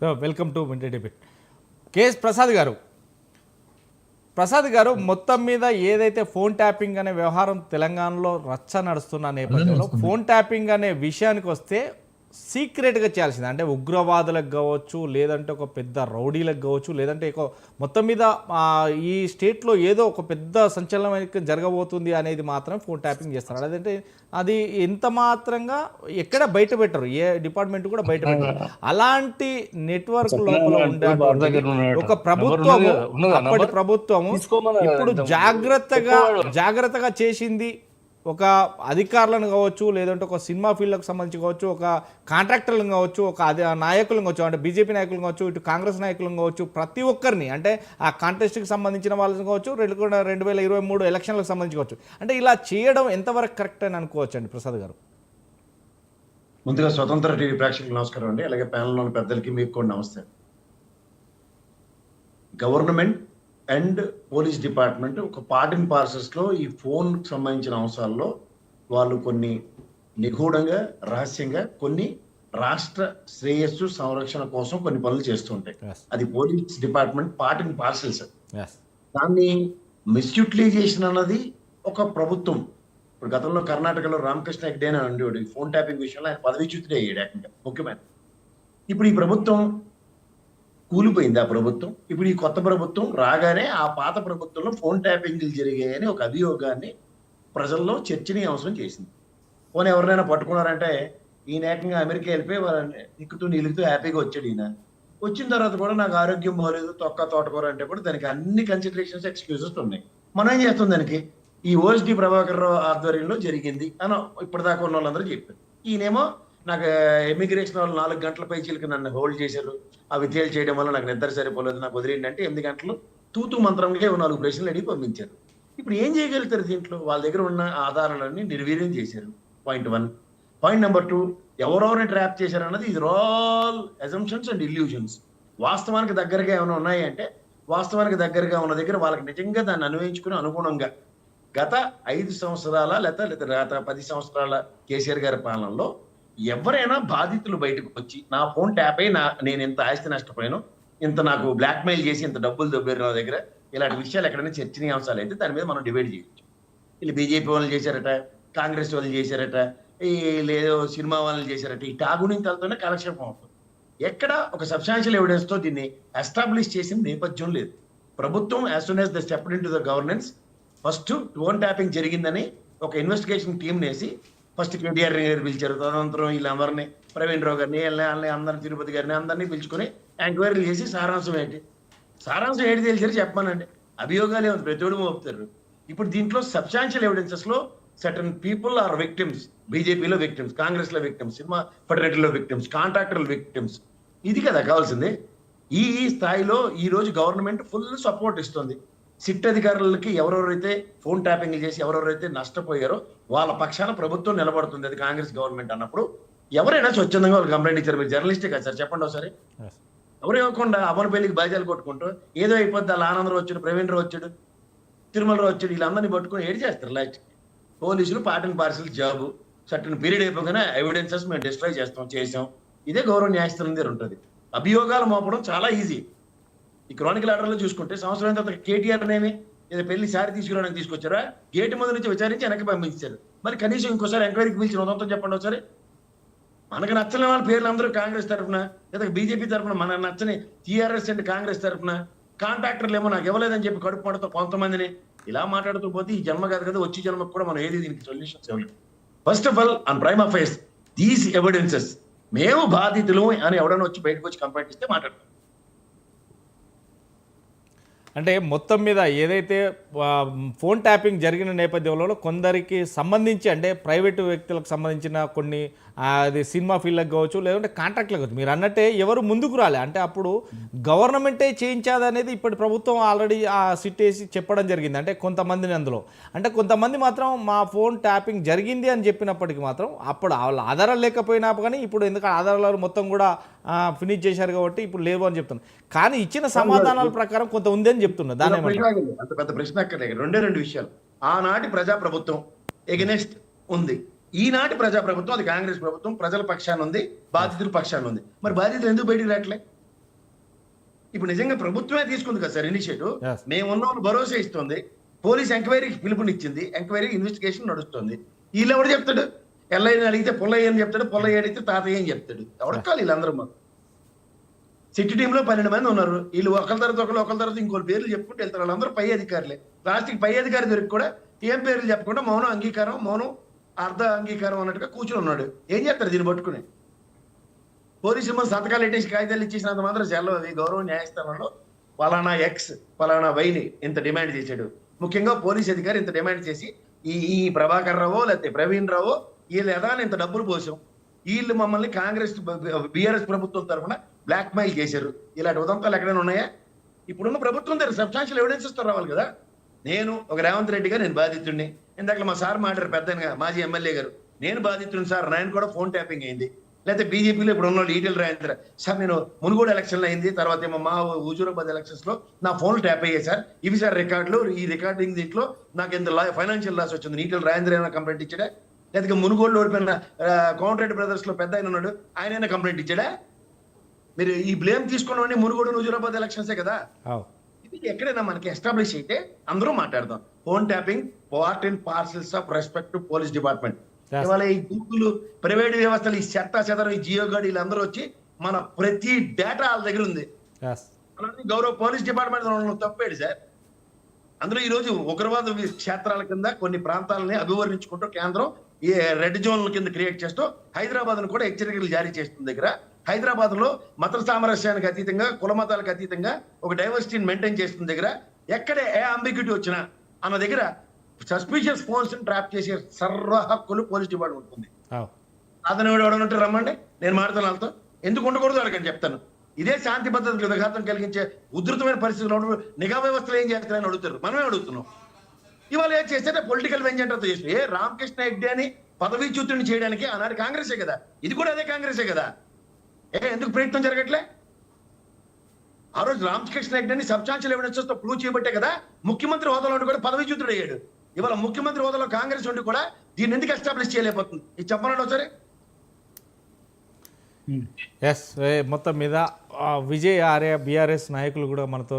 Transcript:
So welcome to winter debate KS Prasad garu Prasad garu మొత్తం మీద ఏదైతే phone tapping అనే వ్యవహారం తెలంగాణలో రచ్చ నడుస్తున్న నేపథ్యంలో ఫోన్ ట్యాపింగ్ అనే విషయానికి వస్తే సీక్రెట్గా చేయాల్సింది. అంటే ఉగ్రవాదులకు కావచ్చు లేదంటే ఒక పెద్ద రౌడీలకు కావచ్చు లేదంటే ఒక మొత్తం మీద ఈ స్టేట్లో ఏదో ఒక పెద్ద సంచలనం జరగబోతుంది అనేది మాత్రం ఫోన్ ట్యాపింగ్ చేస్తారు. అదంటే అది ఎంత మాత్రంగా ఎక్కడ బయట పెట్టరు. ఏ డిపార్ట్మెంట్ కూడా బయట పెట్టరు. అలాంటి నెట్వర్క్ లోపల ఉండే ఒక ప్రభుత్వము అప్పటి ప్రభుత్వము ఇప్పుడు. జాగ్రత్తగా జాగ్రత్తగా చేసింది ఒక అధికారులను కావచ్చు లేదంటే ఒక సినిమా ఫీల్డ్కు సంబంధించి కావచ్చు ఒక కాంట్రాక్టర్లను కావచ్చు ఒక అది నాయకులను కావచ్చు అంటే బీజేపీ నాయకులను కావచ్చు ఇటు కాంగ్రెస్ నాయకులను కావచ్చు ప్రతి ఒక్కరిని అంటే ఆ కాంటెస్ట్కి సంబంధించిన వాళ్ళని కావచ్చు రెండు కూడా రెండు వేల ఇరవై మూడు ఎలక్షన్లకు సంబంధించి కావచ్చు. అంటే ఇలా చేయడం ఎంతవరకు కరెక్ట్ అని అనుకోవచ్చు అండి ప్రసాద్ గారు? ముందుగా స్వతంత్ర టీవీ ప్రేక్షకులకు నమస్కారం అండి. అలాగే ప్యానల్ ఉన్న పెద్దలకి మీకు కూడా నమస్తే. గవర్నమెంట్ అండ్ పోలీస్ డిపార్ట్మెంట్ ఒక పార్ట్ అండ్ పార్సల్స్లో ఈ ఫోన్ సంబంధించిన అంశాల్లో వాళ్ళు కొన్ని నిగూఢంగా రహస్యంగా కొన్ని రాష్ట్ర శ్రేయస్సు సంరక్షణ కోసం కొన్ని పనులు చేస్తుంటాయి. అది police department part and parcels దాన్ని మిస్యూటిలైజేషన్ అన్నది ఒక ప్రభుత్వం. ఇప్పుడు గతంలో కర్ణాటకలో రామకృష్ణ హెగ్డే అని ఉండేవాడు. ఫోన్ ట్యాపింగ్ విషయంలో ఆయన పదవిచ్యుతుడే అయ్యాడు ఏకంగా. ముఖ్యమైన. ఇప్పుడు ఈ ప్రభుత్వం కూలిపోయింది ఆ ప్రభుత్వం. ఇప్పుడు ఈ కొత్త ప్రభుత్వం రాగానే ఆ పాత ప్రభుత్వంలో ఫోన్ ట్యాపింగ్లు జరిగాయని ఒక అభియోగాన్ని ప్రజల్లో చర్చనీయాంశం చేసింది. పోనీ ఎవరినైనా పట్టుకున్నారంటే ఈయన ఏకంగా అమెరికా వెళ్ళిపోయి వాళ్ళని ఎక్కుతూ నిలుగుతూ హ్యాపీగా వచ్చాడు ఈయన. వచ్చిన తర్వాత కూడా నాకు ఆరోగ్యం బాగలేదు తొక్క తోటకూర అంటే కూడా దానికి అన్ని కన్సిడరేషన్స్ ఎక్స్క్యూజెస్ ఉన్నాయి. మనం ఏం చేస్తాం దానికి? ఈ ఓఎస్డి ప్రభాకర్ రావు ఆధ్వర్యంలో జరిగింది అని ఇప్పటిదాకా ఉన్న వాళ్ళందరూ చెప్పారు. ఈయనేమో నాకు ఎమిగ్రేషన్ వాళ్ళు నాలుగు గంటల పై నన్ను హోల్డ్ చేశారు. అవి తేల్ చేయడం వల్ల నాకు నిద్ర సరిపోలేదు. నాకు వదిలేండి అంటే ఎనిమిది గంటలు తూతూ మంత్రంగా నాలుగు ప్రశ్నలు అడిగి పంపించారు. ఇప్పుడు ఏం చేయగలుగుతారు దీంట్లో? వాళ్ళ దగ్గర ఉన్న ఆధారాలన్నీ నిర్వీర్యం చేశారు. Point one point number two ఎవరెవరిని ట్రాప్ చేశారు అన్నది ఇది ఆల్ అజంప్షన్స్ అండ్ ఇల్యూషన్స్ వాస్తవానికి దగ్గరగా ఏమైనా ఉన్నాయంటే వాస్తవానికి దగ్గరగా ఉన్న దగ్గర వాళ్ళకి నిజంగా దాన్ని అన్వయించుకుని అనుగుణంగా గత ఐదు సంవత్సరాల లేదా లేదా గత పది సంవత్సరాల కేసీఆర్ గారి పాలనలో ఎవరైనా బాధితులు బయటకు వచ్చి నా ఫోన్ ట్యాప్ అయి నా నేను ఇంత ఆస్తి నష్టపోయాను ఇంత నాకు బ్లాక్మెయిల్ చేసి ఇంత డబ్బులు దొబ్బేరు నా దగ్గర ఇలాంటి విషయాలు ఎక్కడైనా చర్చనీయాంశాలు అయితే దాని మీద మనం డిబేట్ చేయొచ్చు. వీళ్ళు బీజేపీ వాళ్ళు చేశారట కాంగ్రెస్ వాళ్ళు చేశారట ఈ లేదో సినిమా వాళ్ళు చేశారట ఈ టాగునింతలతోనే కాలక్షేపం అవుతుంది. ఎక్కడ ఒక సబ్స్టాన్షియల్ ఎవిడెన్స్తో దీన్ని ఎస్టాబ్లిష్ చేసిన నేపథ్యం లేదు. ప్రభుత్వం as soon as the step in to the governance first phone tapping జరిగిందని ఒక ఇన్వెస్టిగేషన్ టీం నేసి ఫస్ట్ కేటీఆర్ గారు పిలిచారు. తదనంతరం వీళ్ళందరినీ ప్రవీణ్ రావు గారిని వీళ్ళని అందరిని తిరుపతి గారిని అందరినీ పిలుచుకొని ఎంక్వైరీలు చేసి సారాంశం ఏంటి? సారాంశం ఏంటి తెలిసారు? చెప్పానండి అభియోగాలు ఏమి ప్రతివాడు మోపుతారు. ఇప్పుడు దీంట్లో సబ్స్టాన్షియల్ ఎవిడెన్సెస్లో సర్టన్ పీపుల్ ఆర్ విక్టిమ్స్ బీజేపీలో విక్టిమ్స్ కాంగ్రెస్లో విక్టిమ్స్ సినిమా ఫెడరేటర్లో విక్టిమ్స్ కాంట్రాక్టర్లు విక్టిమ్స్ ఇది కదా కావాల్సింది. ఈ ఈ స్థాయిలో ఈ రోజు గవర్నమెంట్ ఫుల్ సపోర్ట్ ఇస్తుంది. సిట్ అధికారులకి ఎవరెవరైతే ఫోన్ ట్యాపింగ్ చేసి ఎవరెవరైతే నష్టపోయారో వాళ్ళ పక్షాన ప్రభుత్వం నిలబడుతుంది అది కాంగ్రెస్ గవర్నమెంట్ అన్నప్పుడు ఎవరైనా స్వచ్ఛందంగా వాళ్ళు కంప్లైంట్ ఇచ్చారు. మీరు జర్నలిస్టే కదా సార్ చెప్పండి ఒకసారి. ఎవరు ఇవ్వకుండా అమర పెళ్ళికి బాధ్యాలు కొట్టుకుంటూ ఏదో అయిపోద్ది అలా ఆనందరావు వచ్చాడు ప్రవీణ్ రావు వచ్చాడు తిరుమలరావు వచ్చాడు వీళ్ళందరినీ పట్టుకుని ఏడు చేస్తారు లాస్ట్ పోలీసులు party parcel job certain period అయిపోగానే ఎవిడెన్సెస్ మేము డిస్ట్రాయ్ చేస్తాం చేసాం ఇదే గౌరవ న్యాయస్థానం దగ్గర ఉంటుంది. అభియోగాలు మోపడం చాలా ఈజీ ఈ క్రానికల్ ఆర్డర్లో చూసుకుంటే సంవత్సరం తర్వాత కేటీఆర్ అనేవి లేదా పెళ్ళి సారి తీసుకురావడానికి తీసుకొచ్చారా? గేటు ముందు నుంచి విచారించి వెనక్కి పంపించారు. మరి కనీసం ఇంకోసారి ఎంక్వైరీకి పిలిచిన ఉదంతం చెప్పండి ఒకసారి. మనకు నచ్చని వాళ్ళ పేర్లు అందరూ కాంగ్రెస్ తరఫున లేదా బీజేపీ తరఫున మన నచ్చని టీఆర్ఎస్ అండ్ కాంగ్రెస్ తరఫున కాంట్రాక్టర్లు ఏమో నాకు ఇవ్వలేదని చెప్పి కడుపు పడుతూ కొంతమందిని ఇలా మాట్లాడుతూ పోతే ఈ జన్మ కాదు కదా వచ్చి జన్మకు కూడా మనం ఏది దీనికి సొల్యూషన్స్ ఇవ్వలేదు first of all on prime affairs these evidences మేము బాధితులు అని ఎవడైనా వచ్చి బయటకు వచ్చి కంప్లైంట్ ఇస్తే మాట్లాడతాం. అంటే మొత్తం మీద ఏదైతే ఫోన్ ట్యాపింగ్ జరిగిన నేపథ్యంలో కొందరికి సంబంధించి అంటే ప్రైవేటు వ్యక్తులకు సంబంధించిన కొన్ని అది సినిమా ఫీల్డ్కి కావచ్చు లేదంటే కాంట్రాక్ట్లకు కావచ్చు. మీరు అన్నట్టే ఎవరు ముందుకు రాలే. అంటే అప్పుడు గవర్నమెంటే చేయించాది అనేది ఇప్పటి ప్రభుత్వం ఆల్రెడీ ఆ సిట్ వేసి చెప్పడం జరిగింది. అంటే కొంతమందిని అందులో. అంటే కొంతమంది మాత్రం మా ఫోన్ ట్యాపింగ్ జరిగింది అని చెప్పినప్పటికీ మాత్రం అప్పుడు వాళ్ళ ఆధారాలు లేకపోయినా కానీ ఇప్పుడు ఎందుకంటే ఆధారాలు మొత్తం కూడా ఫినిష్ చేశారు కాబట్టి ఇప్పుడు లేవు అని చెప్తున్నారు కానీ ఇచ్చిన సమాధానాల ప్రకారం కొంత ఉంది అని చెప్తున్నారు దాని. అంత పెద్ద ప్రశ్న అక్కర్లేదు. రెండే రెండు విషయాలు. ఆనాటి ప్రజా ప్రభుత్వం ఎగనెస్ట్ ఉంది. ఈనాటి ప్రజా ప్రభుత్వం అది కాంగ్రెస్ ప్రభుత్వం ప్రజల పక్షాన ఉంది బాధితుల పక్షాన ఉంది. మరి బాధితులు ఎందుకు బయటికి రావట్లే? ఇప్పుడు నిజంగా ప్రభుత్వమే తీసుకుంది కదా సార్ ఇనిషియేటివ్. మేము ఉన్నామని భరోసా ఇస్తుంది. పోలీస్ ఎంక్వైరీకి పిలుపునిచ్చింది. ఎంక్వైరీ ఇన్వెస్టిగేషన్ నడుస్తుంది. వీళ్ళు ఎవడు చెప్తాడు? ఎల్లయ్యని అడిగితే పుల్లయ్య అని చెప్తాడు పుల్లయ్య అడిగితే తాతయ్య అని చెప్తాడు. ఎవడకాలి వీళ్ళందరూ మాకు? సిటీ టీంలో పన్నెండు మంది ఉన్నారు. వీళ్ళు ఒకరి తర్వాత ఒకరు ఒకరి తర్వాత ఇంకోటి పేర్లు చెప్పుకుంటూ వెళ్తారు. వాళ్ళందరూ పై అధికారులే. లాస్ట్కి పై అధికారి దొరికి కూడా ఏం పేర్లు చెప్పకుండా మౌనం అంగీకారం మౌనం అర్ధ అంగీకారం అన్నట్టుగా కూర్చుని ఉన్నాడు. ఏం చేస్తారు దీన్ని పట్టుకుని? పోలీసులు మన సంతకాలు పెట్టేసి కాగితాలు ఇచ్చేసినంత మాత్రం సెలవు అది గౌరవ న్యాయస్థానంలో పలానా ఎక్స్ పలానా వైని ఇంత డిమాండ్ చేశాడు. ముఖ్యంగా పోలీస్ అధికారి ఇంత డిమాండ్ చేసి ఈ ఈ ప్రభాకర్ రావో లేకపోతే ప్రవీణ్ రావో వీళ్ళు ఎదా ఇంత డబ్బులు పోసాం. వీళ్ళు మమ్మల్ని కాంగ్రెస్ బీఆర్ఎస్ ప్రభుత్వం తరఫున బ్లాక్ మెయిల్ చేశారు. ఇలాంటి ఉదంతాలు ఎక్కడైనా ఉన్నాయా? ఇప్పుడున్న ప్రభుత్వం దగ్గర సబ్స్టాన్షియల్ ఎవిడెన్సెస్తో రావాలి కదా. నేను ఒక రేవంత్ రెడ్డిగా నేను బాధితుడిని. ఇందాక మా సార్ మాట్లాడారు పెద్ద మాజీ ఎమ్మెల్యే గారు. నేను బాధితుడిని సార్ నాయన కూడా ఫోన్ ట్యాపింగ్ అయింది. లేకపోతే బీజేపీలో ఇప్పుడు ఉన్న ఈటెల్ రాయంత్ర సార్ నేను మునుగోడు ఎలక్షన్లో అయింది తర్వాత ఏమో మా హుజూరాబాద్ ఎలక్షన్స్లో నా ఫోన్ ట్యాప్ అయ్యాయి సార్. ఇవి సార్ రికార్డులు ఈ రికార్డింగ్ దీంట్లో నాకు ఇంత ఫైనాన్షియల్ లాస్ వచ్చింది. ఈటెల రాయంద్ర ఏమైనా కంప్లైంట్ ఇచ్చాడా? లేకపోతే మునుగోడులో ఓడిపోయిన కాంట్రాక్ట్ బ్రదర్స్లో పెద్ద ఆయన ఉన్నాడు ఆయన కంప్లైంట్ ఇచ్చాడా? మీరు ఈ బ్లేమ్ తీసుకున్నవన్నీ మునుగోడు హుజూరాబాద్ ఎలక్షన్సే కదా? ఇది ఎక్కడైనా మనకి ఎస్టాబ్లిష్ అయితే అందరూ మాట్లాడదాం. Phone tapping part and parcels of respect to police department. ఇవాళ ఈ గూగుల్ ప్రైవేట్ వ్యవస్థలు ఈ చెత్త చెదరం ఈ జియో గాడి వీళ్ళందరూ వచ్చి మన ప్రతి డేటా వాళ్ళ దగ్గర ఉంది. గౌరవ పోలీస్ డిపార్ట్మెంట్ తప్పేడు సార్? అందులో ఈ రోజు ఉగ్రవాద క్షేత్రాల కింద కొన్ని ప్రాంతాలని అభివర్ణించుకుంటూ కేంద్రం ఈ రెడ్ జోన్ల కింద క్రియేట్ చేస్తూ హైదరాబాద్ను కూడా హెచ్చరికలు జారీ చేస్తుంది దగ్గర. హైదరాబాద్లో మత సామరస్యానికి అతీతంగా కుల మతాలకు అతీతంగా ఒక డైవర్సిటీని మెయింటైన్ చేస్తుంది దగ్గర ఎక్కడ ఏ అంబిగ్యూటీ వచ్చినా అన్న దగ్గర సస్పీషియస్ ఫోన్స్ ట్రాప్ చేసే సర్వ హక్కులు పోలీస్ డిపార్ట్మెంట్ ఉంది అతను ఎవడంటే రమ్మండి నేను మారుతాను వాళ్ళతో. ఎందుకు ఉండకూడదు అడగని చెప్తాను. ఇదే శాంతి భద్రతలకు విఘాతం కలిగించే ఉధృతమైన పరిస్థితుల్లో ఉన్నప్పుడు నిఘా వ్యవస్థలు ఏం చేస్తారని అడుగుతారు. మనమే అడుగుతున్నాం. ఇవాళ ఏం చేస్తే పొలిటికల్ వెంజెంటర్తో చేసి ఏ రామకృష్ణ హెగ్డే అని పదవీచ్యుతుని చేయడానికి ఆనాడు కాంగ్రెసే కదా. ఇది కూడా అదే కాంగ్రెసే కదా. ఏ ఎందుకు ప్రయత్నం జరగట్లే? ఆ రోజు రామకృష్ణ రెడ్డిని సబ్స్టాన్షియల్ ఎవిడెన్సెస్తో ప్రూవ్ చేయబట్టే కదా ముఖ్యమంత్రి హోదాలో ఉండి కూడా పదవీచ్యుతుడు అయ్యాడు. ఇవాళ ముఖ్యమంత్రి హోదాలో కాంగ్రెస్ ఉండి కూడా దీన్ని ఎందుకు ఎస్టాబ్లిష్ చేయలేకపోతుంది? ఇది చెప్పనండి ఒకసారి. ఎస్ మొత్తం మీద విజయ్ ఆర్య బీఆర్ఎస్ నాయకులు కూడా మనతో